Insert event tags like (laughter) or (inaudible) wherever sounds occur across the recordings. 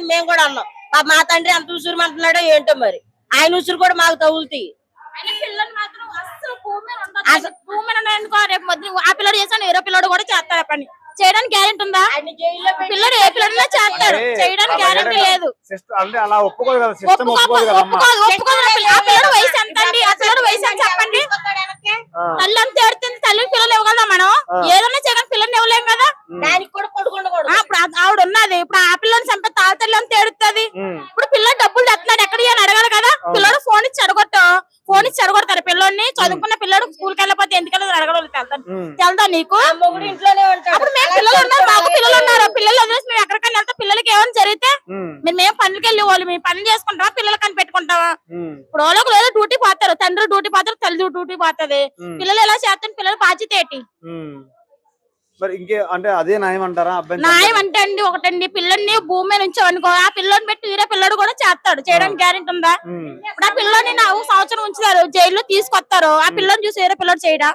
అని మేము కూడా అన్నాం. మా తండ్రి ఎంత ఉసురుమంటున్నాడో ఏంటో మరి? ఆయన ఉసురు కూడా మాకు తగులుతాయి. ఆ పిల్లడు చేస్తాను వేరే పిల్లడు కూడా చేస్తారు పని. చేయడానికి గ్యారెంటీ ఉందా? పిల్లడు ఏ పిల్లడిలో చేస్తారు చేయడానికి గ్యారెంటీ లేదు. అలా ఒప్పుకోదు కదా సిస్టమ్ ఒప్పుకో ఒప్పుకోదు కదమ్మా ఒప్పుకోదు ఒప్పుకోదు ఆ పిల్ల- ఆ పిల్లడు వయసు ఎంత అండి? ఆ పిల్లడు వయసు ఎంత చెప్పండి? తల్లి అంత ఏడుతుంది తల్లి పిల్లలు ఇవ్వగలదా మనం? ఏదన్నా చేయడానికి పిల్లల్ని ఇవ్వలేం కదా? దానికి కూడా ఇప్పుడు ఆవిడ ఉన్నది. ఇప్పుడు ఆ పిల్లని చంపే తాత తల్లి అంత ఏడుతుంది ఇప్పుడు పిల్లలు డబ్బులు తెస్తున్నాడు. ఎక్కడ అని అడగాలి కదా? పిల్లడు ఫోన్ ఇచ్చి అడగొట్టు. ఫోన్ ఇచ్చి పిల్లోని చదువుకున్న పిల్లడు స్కూల్కి వెళ్ళకపోతే ఎందుకు వెళ్ళదు అడగడం తెలుదా? ఉమ్. తెలుదా నీకు? ఆ మొగుడు ఇంట్లోనే ఉంటాడు. అప్పుడు మేము పిల్లలు ఉన్నారు మాకు పిల్లలు ఉన్నారు. పిల్లలు వదిలేసి మేము ఎక్కడికైనా వెళ్తే పిల్లలకి ఏమైనా జరిగితే ఉమ్, మేము మేము పనులకి వెళ్ళి వాళ్ళు మేము పనులు చేసుకుంటామా పిల్లలు కని పెట్టుకుంటామా ఉమ్, ఇప్పుడు వాళ్ళకి లేదు డ్యూటీ పోతారు తండ్రి డ్యూటీ పోతారు తల్లి డ్యూటీ పోతుంది. పిల్లలు ఎలా చేస్తారు? పిల్లల బాధ్యత ఏంటి. మరి ఇంకే అంటే అదే న్యాయం అంటారా అబ్బాయి న్యాయం అంటే అండి ఒకటండి. పిల్లల్ని భూమి మీద ఉంచామనుకో ఆ పిల్లని పెట్టి వేరే పిల్లడు కూడా చేస్తాడు. చేయడానికి గ్యారెంటీ ఉందా? ఇప్పుడు ఆ పిల్లని నా సంవత్సరం ఉంచుతారు జైల్లో తీసుకొస్తారు ఆ పిల్లని చూసి వేరే పిల్లడు చేయడా?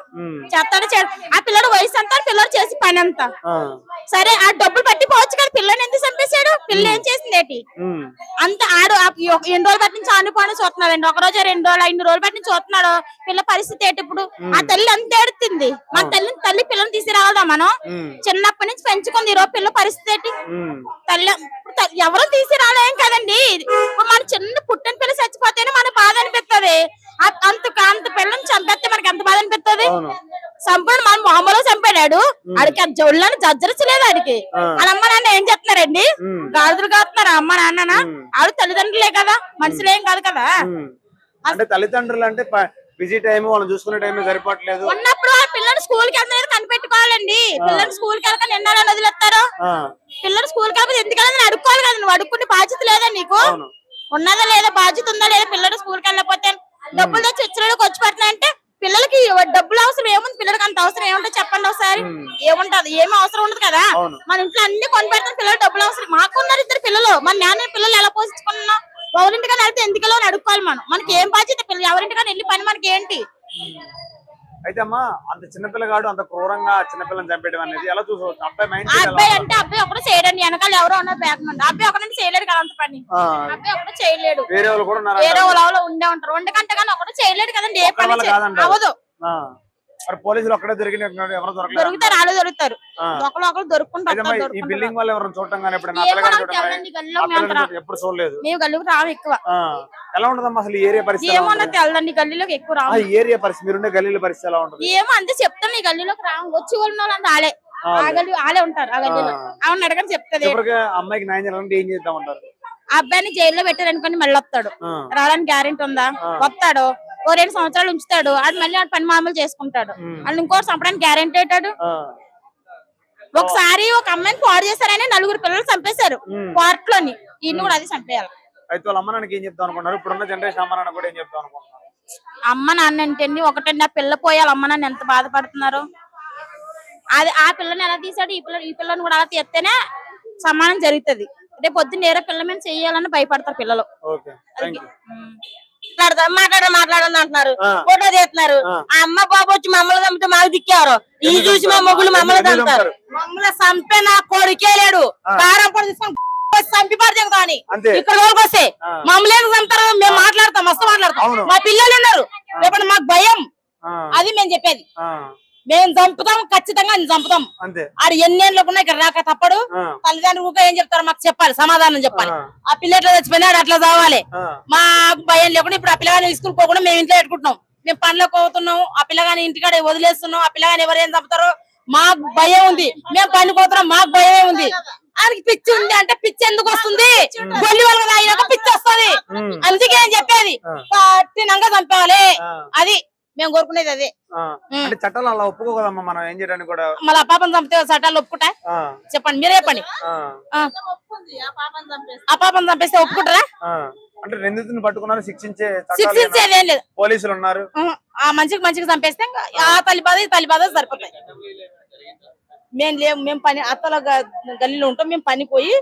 చేస్తాడు? ఆ పిల్లడు వయసు అంతా పిల్లడు చేసి పని అంతా సరే ఆ డబ్బులు పట్టి పోవచ్చు కదా. పిల్లని ఎందుకు చంపేశాడు? పిల్ల ఏం చేసింది ఏంటి? అంత ఆడు ఎన్ని రోజులు బట్టి నుంచి అనుకోని చూస్తున్నాడండి? ఒక రోజు రెండు రోజులు ఐదు రోజులు బట్టి నుంచి చూస్తున్నాడు. పిల్ల పరిస్థితి ఏంటి ఇప్పుడు? ఆ తల్లి అంత ఏడుతుంది మన తల్లి తల్లి పిల్లని తీసుకురావాలా మనం? చిన్నప్పటి నుంచి పెంచుకుంది ఈ రోజు పిల్ల పరిస్థితి తల్లి ఎవరు తీసుకురాలేం కదండి? ఇప్పుడు మన చిన్న పుట్టిన పిల్ల చచ్చిపోతేనే మన బాధ అనిపిస్తుంది అంత అంత పిల్లని చంపేస్తే మనకి ఎంత బాధ అనిపిస్తుంది చంపాడు మన మామూలుగా చంపాడు ఆడికి ఆ జోళ్ళని జజ్జరచలేదు ఆడికి. వాళ్ళ అమ్మ నాన్న ఏం చెప్తున్నారండి ఉమ్. గాడిదలు కాస్తున్నారు అమ్మ నాన్న. ఆవిడ తల్లిదండ్రులే కదా. మనుషులేం కాదు కదా. అంటే తల్లిదండ్రులు అంటే బిజీ టైం వాళ్ళని చూసుకునే టైం సరిపోవట్లేదు. ఉన్నప్పుడు ఆ పిల్లలు స్కూల్కి కనిపెట్టుకోవాలండి. పిల్లలు స్కూల్కి వెళ్ళక వదిలేస్తారు? పిల్లలు స్కూల్కి వెళ్ళకపోతే అడుక్కోవాలి కదా నువ్వు అడుక్కునే బాధ్యత లేదా నీకు? ఉన్నదా లేదా బాధ్యత ఉందా లేదా పిల్లలు స్కూల్కి వెళ్ళకపోతే డబ్బులు తెచ్చి వచ్చి పిల్లలకి డబ్బులు అవసరం ఏముంది? పిల్లలకి అంత అవసరం ఏముంటుంది చెప్పండి ఒకసారి. ఏముంటది? ఏమి అవసరం ఉండదు కదా. మన ఇంట్లో అన్ని కొని పెడతాం పిల్లలు డబ్బులు అవసరం. మాకు ఉన్నారు ఇద్దరు పిల్లలు. మన నాన్న పిల్లలు ఎలా పోషించుకున్నాం ఎవరింటికైనా వెళ్తే ఎందుకు వెళ్ళని అడుక్కోవాలి మనం? మనకి ఏం బాధ్యత పిల్లలు? ఎవరింటికైనా వెళ్ళి పని మనకి ఏంటి అయితే అమ్మా అంత చిన్నపిల్లగాడు అంత క్రూరంగా చిన్నపిల్లని చంపేయడం అనేది ఎలా చూసుకోవచ్చు అబ్బాయి మైండ్ అబ్బాయి అంటే అబ్బాయి ఒకటి చేయడండి. వెనకాల ఎవరో ఉన్నారు బ్యాక్ నుండి అబ్బాయి ఒకటి చేయలేడు కదా అంత పని. అబ్బాయి ఒకటి చేయలేడు. వేరే వాళ్ళు కూడా వేరే వాళ్ళ ఉండే ఉంటారు. ఉండకంటే కానీ ఒకటి చేయలేడు కదండి. ఏ పని. అవ్వదు. మరి పోలీసులు ఒక్కడే దొరికినట్టున్నారు ఎవరు దొరకలేదు? దొరుకుతారు వాళ్ళు దొరుకుతారు. ఒకరు ఒకరు దొరుకుంటారు ఈ బిల్డింగ్ వాళ్ళు ఎవరైనా చూడటం కానీ చూడటం ఎప్పుడు చూడలేదు. మేము గల్లీకి రాము ఎక్కువ. ఎలా ఉంటదమ్మా అసలు ఏరియా పరిస్థితి ఎలా ఏమో నాకు ఉంటది? తెలదండి గల్లీలోకి ఎక్కువ ఈ ఏరియా పరిస్థితి మీరుండే గల్లీల పరిస్థితి ఎలా ఉంటది? ఏమో అంతే చెప్తాను ఈ గల్లీలోకి రాము. వచ్చి వాళ్ళు ఆలే. ఆ, ఆ గల్లీ ఆలే ఉంటారు ఆ గల్లీలో. అవును అడగని చెప్తుంది. అమ్మాయికి న్యాయం చేయాలంటే ఏం చేద్దామంటారు ఆ అబ్బాయిని జైల్లో పెట్టారు అనుకోని మళ్ళీ వస్తాడు. రావడానికి గ్యారెంటీ ఉందా. వస్తాడు. ఓ రెండు సంవత్సరాలు ఉంచుతాడు. ఆడు మళ్ళీ ఆడు పని మామూలు చేసుకుంటాడు. వాళ్ళు ఇంకోటి చంపడానికి గ్యారెంటీ ఆ. ఒకసారి ఒక అమ్మాయిని పాడు చేశారని నలుగురు పిల్లలు చంపేశారు. కోర్ట్లోని ఈయన కూడా అది చంపేయాలి. అయితే వాళ్ళ అమ్మ నాన్నకి ఏం చెప్తాం ఇప్పుడున్న జనరేషన్ అమ్మ నాన్న కూడా ఏం చెప్తాం అనుకుంటున్నారు? అమ్మ నాన్న ఒకటండి ఆ పిల్ల పోయాలి. అమ్మ నాన్న ఎంత బాధపడుతున్నారు? అది ఆ పిల్లని ఎలా తీసాడు ఈ పిల్ల ఈ పిల్లని కూడా అలా తీస్తేనే సమానం జరుగుతుంది. రేపు పొద్దున్న వేరే పిల్ల మీద చెయ్యాలని భయపడతారు పిల్లలు. మాట్లాడదాం మాట్లాడ మాట్లాడని అంటున్నారు. ఫోటో తీస్తున్నారు. ఆ. అమ్మ బాబు వచ్చి మమ్మల్ని చంపితే మాకు దిక్కారు ఈ చూసి మా మొగులు మమ్మల్ని చంపుతారు? మమ్మల్ని చంపే నా కొడుకే లేడు. కారం పొడి తీసుకొని (laughs) చంపి పడతాం కానీ ఇక్కడ వాళ్ళకి వస్తే. మమ్మల్ని చంపుతారు? మేము మాట్లాడతాం మస్తు మాట్లాడతాం. మా పిల్లలు ఉన్నారు. రేపటి మాకు భయం. అది మేము చెప్పేది. మేము చంపుతాం ఖచ్చితంగా చంపుతాం. ఆడు ఎన్ని ఏళ్ళకు ఉన్నా ఇక్కడ రాక తప్పడు. తల్లిదండ్రులు ఊరికే ఏం చెప్తారు మాకు చెప్పాలి సమాధానం చెప్పాలి. ఆ. ఆ పిల్ల ఎట్లా చచ్చిపోయినాడు అట్లా చావాలి. మాకు భయం లేకుండా ఇప్పుడు ఆ పిల్లగాని స్కూల్ పోకుండా మేము ఇంట్లో పెట్టుకుంటున్నాం. మేము పనులకు పోతున్నాం ఆ పిల్లగాని ఇంటికాడ వదిలేస్తున్నాం ఆ పిల్లగాని ఎవరేం చంపుతారో మాకు భయం ఉంది. మేము పని పోతున్నాం మాకు భయమే ఉంది. ఆయనకి పిచ్చి ఉంది అంటే పిచ్చి ఎందుకు వస్తుంది? గొల్లి వాళ్ళకి తాగినాక పిచ్చి వస్తుంది. అందుకే చెప్పేది. కఠినంగా చంపాలి. అది మేము కోరుకునేది అదే. అంటే చట్టాలు అలా ఒప్పుకోకదమ్మా మనం ఏం చేయడానికి కూడా. మళ్ళీ ఆ పాపం చంపితే చట్టాలు ఒప్పుకుంటా? చెప్పండి మీరే చెప్పండి. ఆ, పాపం చంపేస్తే ఒప్పుకుంటారా. అంటే నిందితుని పట్టుకున్నారు శిక్షించే శిక్షించేది ఏం లేదు. పోలీసులు ఉన్నారు. ఆ మంచికి మంచిగా చంపేస్తే ఆ తల్లి బాధ ఈ తల్లి బాధ సరిపోతాయి. మేము లేము మేము పని అత్తల గల్లీలో ఉంటాం మేము పని పోయి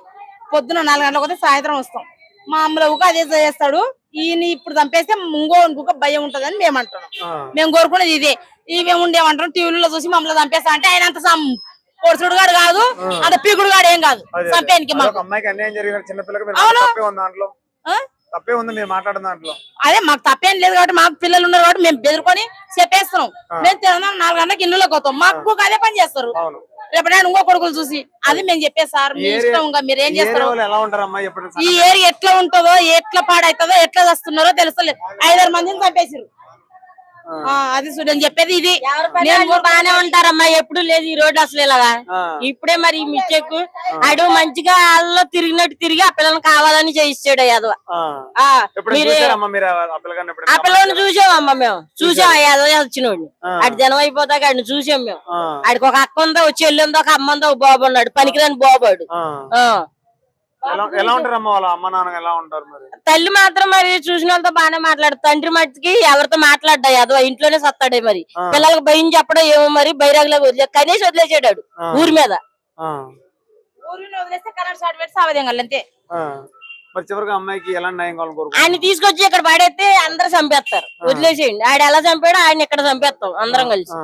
పొద్దున నాలుగు గంటలకు పోతే సాయంత్రం వస్తాం. మా అమ్మలో అదే చేస్తాడు. ఈయన ఇప్పుడు చంపేస్తే ఇంకో ఇంకొక భయం ఉంటదని మేము అంటున్నాం మేము కోరుకునేది ఇదే. ఇవే ఉండేమంటాం టీవీలో చూసి మమ్మల్ని చంపేస్తా అంటే ఆయన అంత పొడుసుడు గాడు కాదు అంత పీకుడు గాడు ఏం కాదు. చంపేనికి అవును. తప్పే ఉంది మీరు మాట్లాడిన దాంట్లో. అదే మాకు తప్పేం లేదు కాబట్టి మాకు పిల్లలు ఉన్నారు కాబట్టి మేము బెదిరుకొని చెప్పేస్తున్నాం. మేము తిన్నాం నాలుగు గంటలకు ఇల్లులోకి పోతాం మాకు అదే పని చేస్తారు. రేపటి ఇంకో కొడుకులు చూసి. అది మేము చెప్పే సార్ మీ ఇష్టం ఇంకా మీరు ఏం చేస్తారు? ఈ ఏరియా ఎట్లా ఉంటుందో ఎట్లా పాడవుతుందో ఎట్లా వస్తున్నారో తెలుస్తలేదు. ఐదారు మందిని చంపేసారు అది చూడని చెప్పేది ఇది. నేను కూడా బానే ఉంటారమ్మా ఎప్పుడు లేదు ఈ రోడ్డు అసలు ఇలాగా. ఇప్పుడే మరి ఈ మిస్టేక్ ఆడు మంచిగా వాళ్ళలో తిరిగినట్టు తిరిగి ఆ పిల్లని కావాలని చేయిస్తాడు యాదవ. ఆ. పిల్లని చూసామమ్మా మేము? చూసాం ఆ యాదవ వచ్చినోడిని ఆ. ఆడు జనం అయిపోతాక ఆడిని చూసాం మేము. ఆడికి ఒక అక్క ఉందో ఒక చెల్లి ఉందో ఒక అమ్మ ఉందో ఒక బాబు ఉన్నాడు. పనికిరాని బాబాడు ఆ. ఎలా ఉంటారమ్మా వాళ్ళ అమ్మ నాన్న ఎలా ఉంటారు మరి? తల్లి మాత్రం మరి చూసిన వాళ్ళతో బాగానే మాట్లాడు. తండ్రి మట్టికి ఎవరితో మాట్లాడ్డా యాదవ ఇంట్లోనే సత్తాడే మరి. పిల్లలకు భయం చెప్పడం ఏమో మరి బైరాగులో వదిలే కనీసం వదిలేసాడు ఆ. ఊరి మీద. ఆ, ఊరిని వదిలేస్తే కరెంట్ షార్ట్ పెట్టి సావదేం అంతే. ఆ. మరి చివరిగా అమ్మాయికి ఎలాంటి న్యాయం కావాలని ఆయన తీసుకొచ్చి ఇక్కడ పడేస్తే అందరు చంపేస్తారు. వదిలేసేయండి. ఆడ ఎలా చంపాడో ఆయన ఇక్కడ చంపేస్తాం అందరం కలిసి.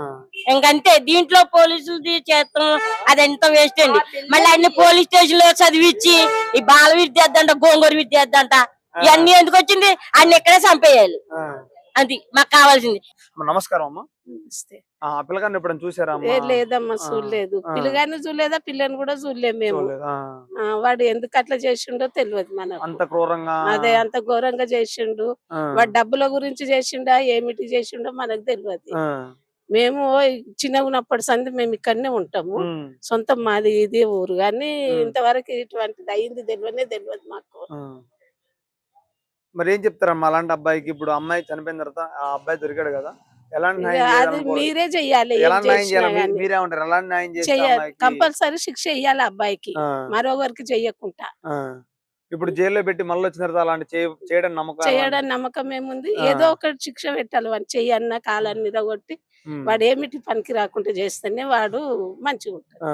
ఇంకంతే దీంట్లో పోలీసులు చేస్తాం. అదంతా వేస్ట్ అండి. మళ్ళీ అన్ని పోలీస్ స్టేషన్లో చదివిచ్చి ఈ బాల విద్యార్థి అంట గోంగూర విద్యార్థి అంట ఇవన్నీ ఎందుకు వచ్చింది? ఆయన ఇక్కడే చంపేయాలి. అది మాకు కావాల్సింది. నమస్కారం అమ్మా. నమస్తే. ఆ ఆ పిల్లగాన్ని ఎప్పుడైనా చూసారా లేదమ్మా చూడలేదు. చూడలేదా? పిల్లని కూడా మేము. వాడు ఎందుకు అట్లా చేసిండో తెలియదు మనకు. అంత క్రూరంగా? అదే అంత ఘోరంగా చేసిండు. వాడు డబ్బుల గురించి చేసిండా? ఏమిటి చేసిండో మనకు తెలియదు. మేము చిన్నగా ఉన్నప్పటి సంది మేము ఇక్కడనే ఉంటాము. సొంతం మాది ఇది ఊరు. కానీ. ఇంతవరకు ఇటువంటిది అయింది తెలియనే తెలియదు మాకు. మరి ఏం చెప్తారమ్మా? అలాంటి అబ్బాయికి ఇప్పుడు అమ్మాయి చనిపోయిన తర్వాత ఆ అబ్బాయి దొరికాడు కదా? అది మీరే చెయ్యాలి కంపల్సరీ శిక్ష ఇయ్యాలి అబ్బాయికి. మరొకరికి చెయ్యకుండా. ఇప్పుడు జైల్లో పెట్టి మళ్ళీ వచ్చిన తర్వాత అలాంటి చేయ- చేయడం నమ్మకం చేయడం నమ్మకం ఏముంది. ఏదో ఒకటి శిక్ష పెట్టాలి వాడు చెయ్యన్న కాలాన్ని నిరగొట్టి వాడు ఏమిటి పనికి రాకుండా చేస్తేనే వాడు మంచిగా ఉంటాడు.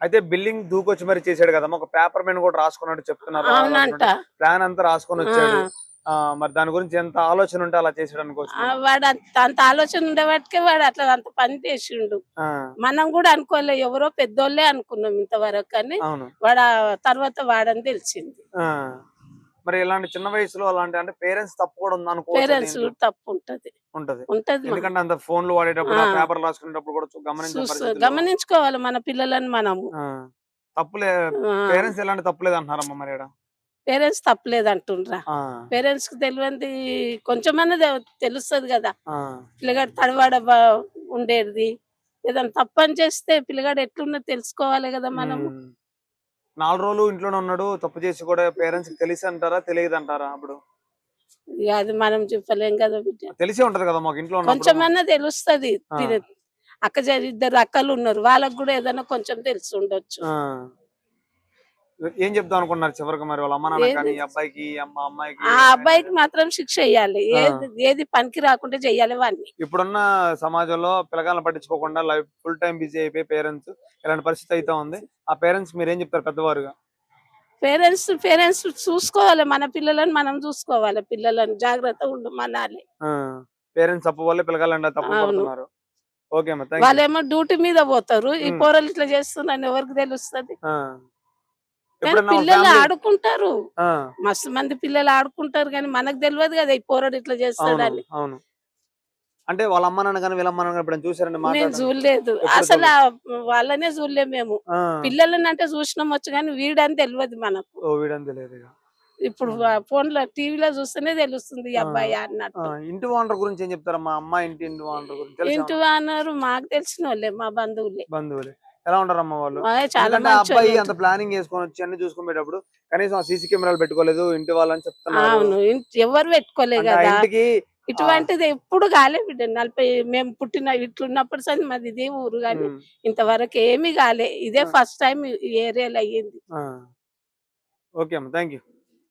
అయితే బిల్డింగ్ దూకొచ్చి మరి చేశాడు కదమ్మా. ఒక పేపర్ మీద కూడా రాసుకున్నట్టు చెప్తున్నారు. ప్లాన్ అంతా రాసుకొని వచ్చాడు. మరి దాని గురించి ఎంత ఆలోచన ఉంటే అలా చేసాడు అనుకోవచ్చు వాడు అంత ఆలోచన ఉండేవాటికే వాడు అట్లా అంత పని చేసిండు మనం కూడా అనుకోలే ఎవరో పెద్దోళ్ళే అనుకున్నాం ఇంతవరకు కానీ వాడు తర్వాత వాడని తెలిసింది. మరి ఇలాంటి చిన్న వయసులో అలాంటి అంటే పేరెంట్స్ తప్పు కూడా ఉంది పేరెంట్స్ అనుకోవచ్చు తప్పు ఉంటది ఉంటది ఉంటది. ఎందుకంటే అంత ఫోన్లు వాడేటప్పుడు. పేపర్ రాసుకునేటప్పుడు కూడా చూ- గమనించే చూస్తూ పరిస్థితుల్లో- గమనించుకోవాలి మన పిల్లలని మనము. తప్పులే పేరెంట్స్ ఎలాంటి తప్పులేదు అంటున్నారమ్మా మరి. పేరెంట్స్ తప్పలేదు అంటుండ్రా పేరెంట్స్కి తెలియంది కొంచెమన్నా తెలుస్తది కదా. పిల్లగాడు తడవాడ ఉండేది. ఏదైనా తప్పని చేస్తే పిల్లగాడు ఎట్లున్నా తెలుసుకోవాలి కదా మనం. నాలుగు రోజులు ఇంట్లోనే ఉన్నాడు తప్పు చేసి కూడా పేరెంట్స్కి తెలిసి అంటారా తెలియదు అంటారా అప్పుడు? అది మనం చెప్పలేం కదా బిడ్డ. తెలిసే ఉంటది కదా మాకు ఇంట్లో కొంచెమన్నా తెలుస్తది. అక్క ఇద్దరు అక్కలు ఉన్నారు. వాళ్ళకు కూడా ఏదైనా కొంచెం తెలిసి ఉండొచ్చు. ఏం చెప్దాం అనుకున్నారు చివరికి మరి వాళ్ళ అమ్మ నాన్న? కానీ అబ్బాయికి అమ్మ అమ్మాయికి? ఆ అబ్బాయికి మాత్రం శిక్ష వేయాలి. ఆ. ఏది ఏది పనికి రాకుండా చెయ్యాలి వాడిని. ఇప్పుడున్న సమాజంలో పిల్లగాలను పట్టించుకోకుండా లైఫ్ ఫుల్ టైం బిజీ అయిపోయి పేరెంట్స్ ఇలాంటి పరిస్థితి అయితే ఉంది. ఆ పేరెంట్స్ మీరు ఏం చెప్తారు పెద్దవారుగా? పేరెంట్స్ పేరెంట్స్ చూసుకోవాలి. మన పిల్లలని మనం చూసుకోవాలి. పిల్లలని జాగ్రత్తగా ఉండమనాలి పేరెంట్స్ తప్పు వల్ల పిల్లగాళ్ళు తప్పు వాళ్ళేమో డ్యూటీ మీద పోతారు. ఈ. పోరలు ఇట్లా చేస్తున్నారని ఎవరికి తెలుస్తది? పిల్లలు ఆడుకుంటారు. మస్తు మంది పిల్లలు ఆడుకుంటారు కానీ మనకు తెలియదు కదా ఈ పోరడు ఇట్లా చేస్తాడని. అవును అంటే వాళ్ళ అమ్మ నాన్న కానీ వీళ్ళ అమ్మ నాన్న ఎప్పుడైనా చూసారండి మేము చూడలేదు. అసలు వాళ్ళనే చూడలేదు మేము. పిల్లలని అంటే చూసినాం వచ్చు కానీ వీడని తెలియదు మనకు. వీడని తెలియదు. ఇప్పుడు ఫోన్లో టీవీలో చూస్తేనే తెలుస్తుంది. అబ్బాయి అన్నట్టు. ఇంటి ఓనర్ గురించి ఏం చెప్తారమ్మా? అమ్మ ఇంటి ఇంటి ఓనర్ గురించి? ఇంటి అన్నారు మాకు తెలిసిన వాళ్ళే మా బంధువులే. బంధువులే. ఎలా ఉంటారమ్మా వాళ్ళు? అబ్బాయి అంత ప్లానింగ్ చేసుకొని వచ్చి అన్ని చూసుకునేటప్పుడు కనీసం సీసీ కెమెరాలు పెట్టుకోలేదు ఇంటి వాళ్ళని ఇంటి- ఎవరు పెట్టుకోలే అంటే ఆ కదా. ఇంటికి ఇటువంటిది ఎప్పుడు కాలే బిడ్డ. నలభై మేము పుట్టిన ఇట్లున్నప్పుడు సరే మాది ఇదే ఊరు కానీ ఇంతవరకు ఏమీ కాలే. ఇదే. ఫస్ట్ టైం ఏరియాలో అయ్యింది. ఓకే అమ్మా థ్యాంక్ యూ